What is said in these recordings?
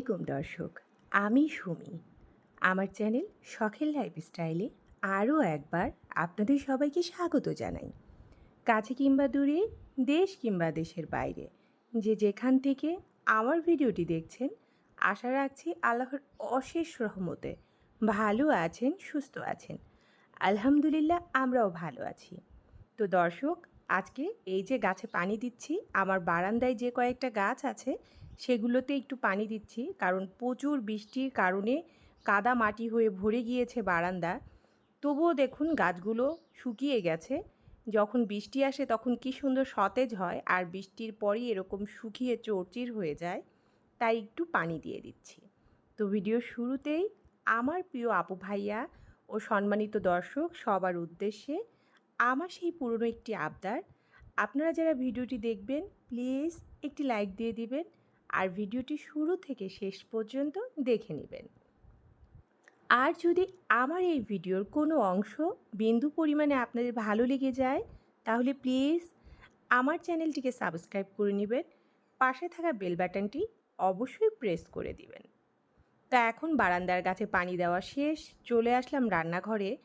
আলাইকুম দর্শক, আমি সুমি। আমার চ্যানেল শখের লাইফস্টাইলে আরও একবার আপনাদের সবাইকে স্বাগত জানাই। কাছে কিংবা দূরে, দেশ কিংবা দেশের বাইরে, যে যেখান থেকে আমার ভিডিওটি দেখছেন, আশা রাখছি আল্লাহর অশেষ রহমতে ভালো আছেন, সুস্থ আছেন। আলহামদুলিল্লাহ, আমরাও ভালো আছি। তো দর্শক, আজকে এই যে গাছে পানি দিচ্ছি, আমার বারান্দায় যে কয়েকটা গাছ আছে সেগুলোতে একটু পানি দিচ্ছি। কারণ প্রচুর বৃষ্টির কারণে কাদা মাটি হয়ে ভরে গিয়েছে বারান্দা। তবুও দেখুন গাছগুলো শুকিয়ে গেছে। যখন বৃষ্টি আসে তখন কি সুন্দর সতেজ হয় আর বৃষ্টির পরই এরকম শুকিয়ে চৌচির হয়ে যায়। তাই একটু পানি দিয়ে দিচ্ছি। তো ভিডিও শুরুতেই আমার প্রিয় আপু ভাইয়া ও সম্মানিত দর্শক সবার উদ্দেশ্যে আমার সেই পুরনো একটি আবদার। আপনারা যারা ভিডিওটি দেখবেন, প্লিজ একটি লাইক দিয়ে দিবেন। আর ভিডিওটি শুরু থেকে শেষ পর্যন্ত দেখে নেবেন। আর যদি আমার এই ভিডিওর কোনো অংশ বিন্দু পরিমাণে আপনাদের ভালো লেগে যায়, তাহলে প্লিজ আমার চ্যানেলটিকে সাবস্ক্রাইব করে নেবেন। পাশে থাকা বেল বাটনটি অবশ্যই প্রেস করে দিবেন। তা এখন বারান্দার গাছে পানি দেওয়া শেষ। চলে আসলাম রান্নাঘরে।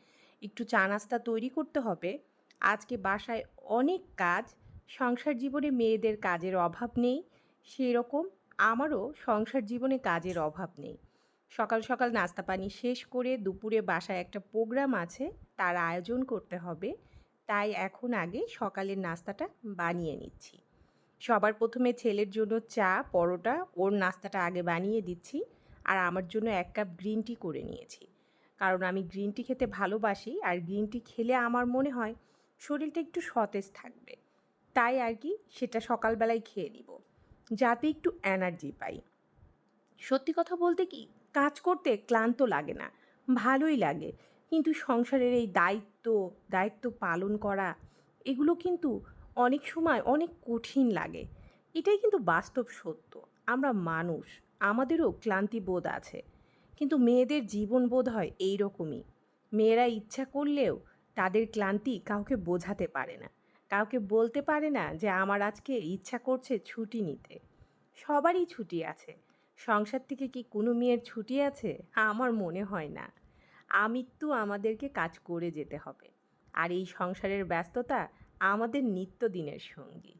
একটু চা নাস্তা তৈরি করতে হবে। আজকে বাসায় অনেক কাজ। সংসার জীবনে মেয়েদের কাজের অভাব নেই। সেই রকম আমারও সংসার জীবনে কাজের অভাব নেই। সকাল সকাল নাস্তা পানি শেষ করে দুপুরে বাসায় একটা প্রোগ্রাম আছে, তার আয়োজন করতে হবে। তাই এখন আগে সকালের নাস্তাটা বানিয়ে নিচ্ছি। সবার প্রথমে ছেলের জন্য চা, পরোটা, ওর নাস্তাটা আগে বানিয়ে দিচ্ছি আর আমার জন্য এক কাপ গ্রিন টি করে নিয়েছি। কারণ আমি গ্রিন টি খেতে ভালোবাসি আর গ্রিন টি খেলে আমার মনে হয় শরীরটা একটু সতেজ থাকবে। তাই আর কি সেটা সকালবেলায় খেয়ে নিব। যাতে একটু এনার্জি পাই। সত্যি কথা বলতে কি, কাজ করতে ক্লান্ত লাগে না, ভালোই লাগে। কিন্তু সংসারের এই দায়িত্ব দায়িত্ব পালন করা, এগুলো কিন্তু অনেক সময় অনেক কঠিন লাগে। এটাই কিন্তু বাস্তব সত্য। আমরা মানুষ, আমাদেরও ক্লান্তি বোধ আছে। কিন্তু মেয়েদের জীবন বোধ হয় এই রকমই মেয়েরা ইচ্ছা করলেও তাদের ক্লান্তি কাউকে বোঝাতে পারে না। কাউকে বলতে পারে না যে আমার আজকে ইচ্ছা করছে ছুটি নিতে। সবারই ছুটি আছে। সংসার থেকে কি কোনো মেয়ের ছুটি আছে? আমার মনে হয় না। আমৃত্যু আমাদেরকে কাজ করে যেতে হবে। আর এই সংসারের ব্যস্ততা আমাদের নিত্যদিনের সঙ্গী।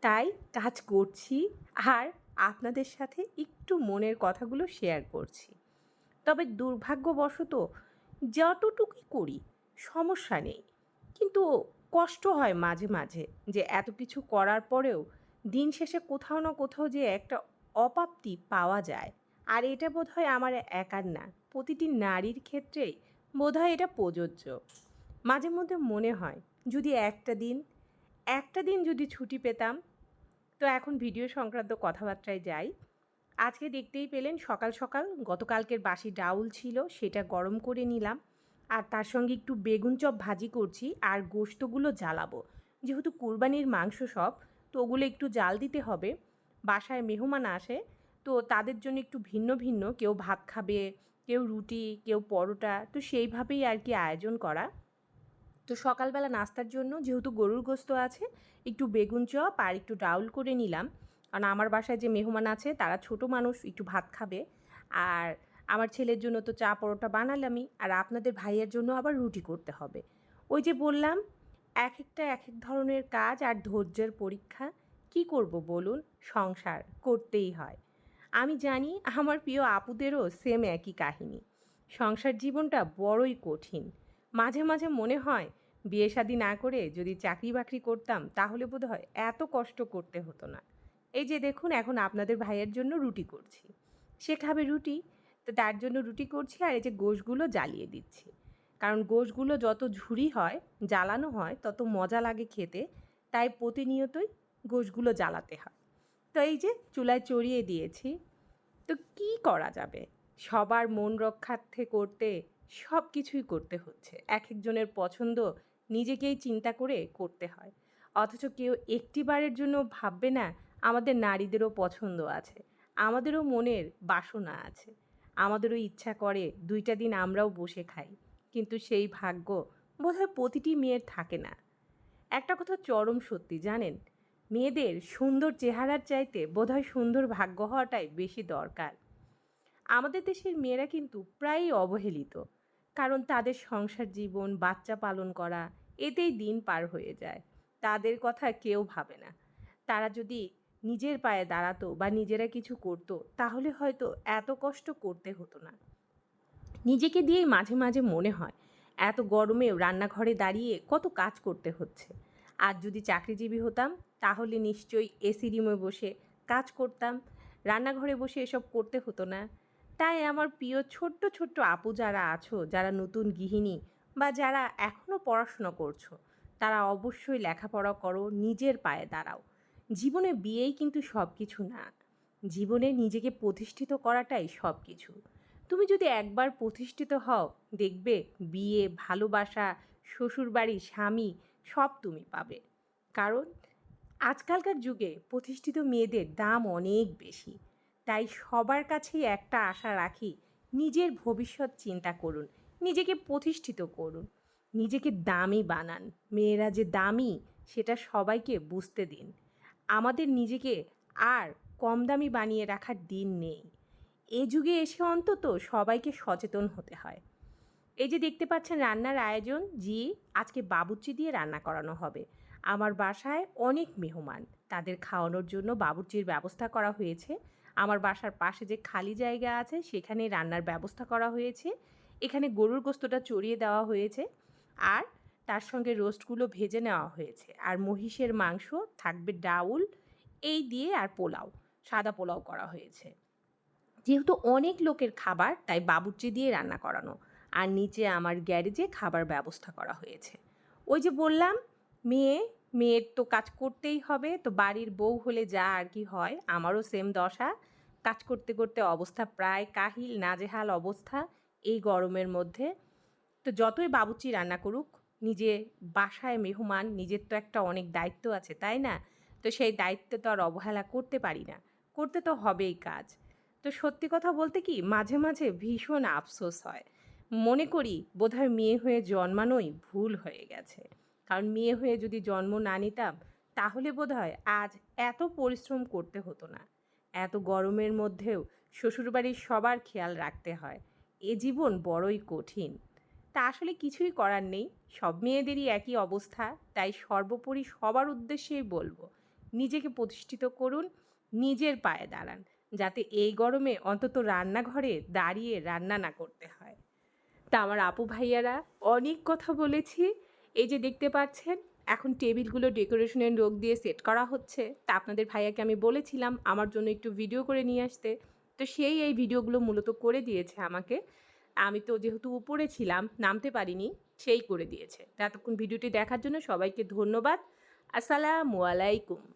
তাই কাজ করছি আর আপনাদের সাথে একটু মনের কথাগুলো শেয়ার করছি। তবে দুর্ভাগ্যবশত যতটুকুই করি সমস্যা নেই। কিন্তু কষ্ট হয় মাঝে মাঝে যে এত কিছু করার পরেও দিন শেষে কোথাও না কোথাও যে একটা অপ্রাপ্তি পাওয়া যায়। আর এটা বোধ হয় আমার একার না, প্রতিটি নারীর ক্ষেত্রেই বোধ হয় এটা প্রযোজ্য। মাঝে মধ্যে মনে হয়, যদি একটা দিন একটা দিন যদি ছুটি পেতাম, তো এখন ভিডিও সংক্রান্ত কথাবার্তায় যাই। আজকে দেখতেই পেলেন সকাল সকাল গতকালকের বাসি ডাউল ছিল, সেটা গরম করে নিলাম। আর তার সঙ্গে একটু বেগুন চপ ভাজি করছি আর গোস্তগুলো জ্বালাবো। যেহেতু কুরবানির মাংস সব, তো ওগুলো একটু জাল দিতে হবে। বাসায় মেহমান আসে, তো তাদের জন্য একটু ভিন্ন ভিন্ন, কেউ ভাত খাবে, কেউ রুটি, কেউ পরোটা, তো সেইভাবেই আর কি আয়োজন করা। তো সকালবেলা নাস্তার জন্য যেহেতু গরুর গোস্ত আছে, একটু বেগুন চপ আর একটু ডাউল করে নিলাম। কারণ আমার বাসায় যে মেহমান আছে, তারা ছোট মানুষ, একটু ভাত খাবে। আর আমার ছেলের জন্য তো চা পরোটা বানালামই, আর আপনাদের ভাইয়ের জন্য আবার রুটি করতে হবে। ওই যে বললাম এক একটা এক এক ধরনের কাজ আর ধৈর্যের পরীক্ষা, কি করব বলুন? সংসার করতেই হয়। আমি জানি আমার প্রিয় আপুদেরও সেম একই কাহিনী। সংসার জীবনটা বড়ই কঠিন। মাঝে মাঝে মনে হয়, বিয়ে শাদি না করে যদি চাকরি বাকরি করতাম, তাহলে বোধ হয় এত কষ্ট করতে হতো না। এই যে দেখুন, এখন আপনাদের ভাইয়ের জন্য রুটি করছি। সে খাবে রুটি তো তার জন্য রুটি করছি আর এই যে গোশগুলো জ্বালিয়ে দিচ্ছি। কারণ গোশগুলো যত ঝুরি হয়, জ্বালানো হয়, তত মজা লাগে খেতে। তাই প্রতিনিয়তই গোশগুলো জ্বালাতে হয়। তো এই যে চুলায় চড়িয়ে দিয়েছি। তো কি করা যাবে? সবার মন রক্ষার্থে করতে সব কিছুই করতে হচ্ছে। এক একজনের পছন্দ নিজেকেই চিন্তা করে করতে হয়। অথচ কেউ একটি বারের জন্য ভাববে না, আমাদের নারীদেরও পছন্দ আছে, আমাদেরও মনের বাসনা আছে। আমাদেরও ইচ্ছা করে দুইটা দিন আমরাও বসে খাই। কিন্তু সেই ভাগ্য বোধহয় প্রতিটি মেয়ের থাকে না। একটা কথা চরম সত্যি, জানেন? মেয়েদের সুন্দর চেহারার চাইতে বোধহয় সুন্দর ভাগ্য হওয়াটাই বেশি দরকার। আমাদের দেশের মেয়েরা কিন্তু প্রায়ই অবহেলিত। কারণ তাদের সংসার জীবন, বাচ্চা পালন করা, এতেই দিন পার হয়ে যায়। তাদের কথা কেউ ভাবে না। তারা যদি নিজের পায়ে দাঁড়াতো বা নিজেরা কিছু করতো, তাহলে হয়তো এত কষ্ট করতে হতো না। নিজেকে দিয়েই মাঝে মাঝে মনে হয়, এত গরমেও রান্নাঘরে দাঁড়িয়ে কত কাজ করতে হচ্ছে। আর যদি চাকরিজীবী হতাম, তাহলে নিশ্চয়ই এসি রুমে বসে কাজ করতাম, রান্নাঘরে বসে এসব করতে হতো না। তাই আমার প্রিয় ছোট্ট ছোট্ট আপু যারা আছো, যারা নতুন গৃহিণী বা যারা এখনও পড়াশোনা করছ, তারা অবশ্যই লেখাপড়া করো, নিজের পায়ে দাঁড়াও। জীবনে বিয়েই কিন্তু সব কিছু না। জীবনে নিজেকে প্রতিষ্ঠিত করাটাই সব কিছু তুমি যদি একবার প্রতিষ্ঠিত হও, দেখবে বিয়ে, ভালোবাসা, শ্বশুরবাড়ি, স্বামী, সব তুমি পাবে। কারণ আজকালকার যুগে প্রতিষ্ঠিত মেয়েদের দাম অনেক বেশি। তাই সবার কাছেই একটা আশা রাখি, নিজের ভবিষ্যৎ চিন্তা করুন, নিজেকে প্রতিষ্ঠিত করুন, নিজেকে দামি বানান। মেয়েরা যে দামি, সেটা সবাইকে বুঝতে দিন। আমাদের নিজেকে আর কম দামি বানিয়ে রাখার দিন নেই। এ যুগে এসে অন্তত সবাইকে সচেতন হতে হয়। এই যে দেখতে পাচ্ছেন রান্নার আয়োজন, জি, আজকে বাবুর্চি দিয়ে রান্না করানো হবে। আমার বাসায় অনেক মেহমান, তাদের খাওয়ানোর জন্য বাবুর্চির ব্যবস্থা করা হয়েছে। আমার বাসার পাশে যে খালি জায়গা আছে সেখানে রান্নার ব্যবস্থা করা হয়েছে। এখানে গরুর গোস্তটা চড়িয়ে দেওয়া হয়েছে। আর তার সঙ্গে রোস্টগুলো ভেজে নেওয়া হয়েছে। আর মহিষের মাংস থাকবে ডাউল, এই দিয়ে আর পোলাও, সাদা পোলাও করা হয়েছে। যেহেতু অনেক লোকের খাবার, তাই বাবুর্চি দিয়ে রান্না করানো। আর নিচে আমার গ্যারেজে খাবার ব্যবস্থা করা হয়েছে। ওই যে বললাম, মেয়ে, মেয়ের তো কাজ করতেই হবে, তো বাড়ির বউ হলে যা আর কি হয়, আমারও সেম দশা। কাজ করতে করতে অবস্থা প্রায় কাহিল, নাজেহাল অবস্থা এই গরমের মধ্যে। তো যতই বাবুচি রান্না করুক নিজে বাসায় মেহমান, নিজের তো একটা অনেক দায়িত্ব আছে, তাই না? তো সেই দায়িত্ব তো আর অবহেলা করতে পারি না। করতে তো হবেই কাজ। তো সত্যি কথা বলতে কি, মাঝে মাঝে ভীষণ আফসোস হয়। মনে করি বোধহয় মেয়ে হয়ে জন্মানোই ভুল হয়ে গেছে। কারণ মেয়ে হয়ে যদি জন্ম না নিতাম, তাহলে বোধহয় আজ এত পরিশ্রম করতে হতো না। এত গরমের মধ্যেও শ্বশুরবাড়ির সবার খেয়াল রাখতে হয়। এ জীবন বড়ই কঠিন। তা আসলে কিছুই করার নেই। সব মেয়েদেরই একই অবস্থা, তাই সর্বোপরি সবার উদ্দেশ্যেই বলব, নিজেকে প্রতিষ্ঠিত করুন, নিজের পায়ে দাঁড়ান, যাতে এই গরমে অন্তত রান্নাঘরে দাঁড়িয়ে রান্না না করতে হয়। তা আমার আপু ভাইয়ারা, অনেক কথা বলেছি। এই যে দেখতে পাচ্ছেন, এখন টেবিলগুলো ডেকোরেশনের লোক দিয়ে সেট করা হচ্ছে। তা আপনাদের ভাইয়াকে আমি বলেছিলাম আমার জন্য একটু ভিডিও করে নিয়ে আসতে। তো সেই এই ভিডিওগুলো মূলত করে দিয়েছে আমাকে। আমি তো যেহেতু উপরে ছিলাম, নামতে পারিনি, সেই করে দিয়েছে। এতক্ষণ ভিডিওটি দেখার জন্য সবাইকে ধন্যবাদ। আসসালামু আলাইকুম।